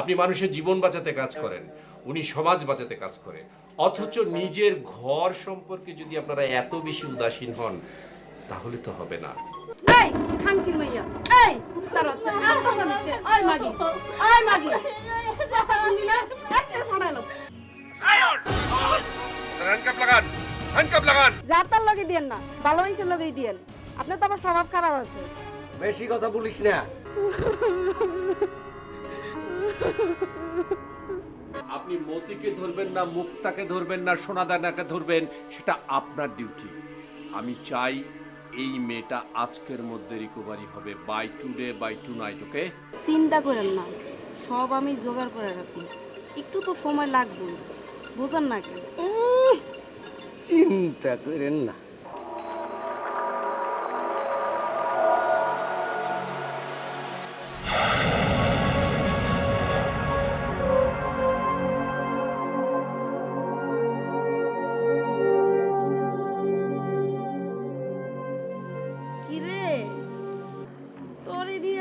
আপনি মানুষের জীবন বাঁচাতে কাজ করেন উনি সমাজ বাঁচাতে কাজ করে। অথচ নিজের ঘর সম্পর্কে যদি আপনারা এত বেশি উদাসীন হন তাহলে তো হবে না। এই খানকির মাইয়া এই কুত্তার বাচ্চা কার কথা নিচ্ছে ওই মাগি ওই মাগি। কথা শুনবি না? একটা ফাড়াইলো হ্যান্ডকাপ লাগান হ্যান্ডকাপ লাগান। যার তার লগে দিয়েন না ভালো মানুষের লগেই দিয়েন। আপনার তো আবার স্বভাব খারাপ আছে। বেশি কথা বলিস না। আপনি মতিকে ধরবেন না মুক্তাকে ধরবেন না সোনাদানাকে ধরবেন সেটা আপনার ডিউটি আমি চাই এই মেয়েটা আজকের মধ্যে রিকভারি হবে। By today by tonight okay চিন্তা করেন না। সব আমি জোগাড় করে রাখি। একটু তো সময় লাগবে না নাকি চিন্তা করেন না।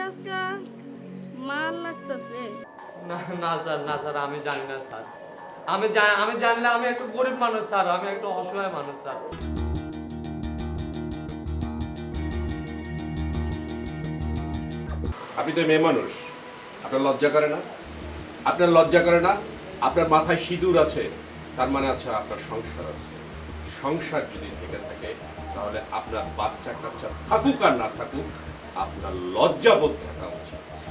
আজকা মাল লাগতেছে। না না স্যার না স্যার আমি জানি না স্যার। আমি জানি আমি জানলে আমি একটু গরিব মানুষ স্যার আমি একটু অসহায় মানুষ স্যার। আপনি তো মেয়ে মানুষ। আপনার লজ্জা করে না? আপনার লজ্জা করে না? আপনার মাথায় সিঁদুর আছে তার মানে আছে আপনার সংসার আছে। সংসার যদি থেকে থাকে তাহলে আপনার বাচ্চা কাচ্চা থাকুক আর না থাকুক আপনার লজ্জাবোধ থাকা উচিত।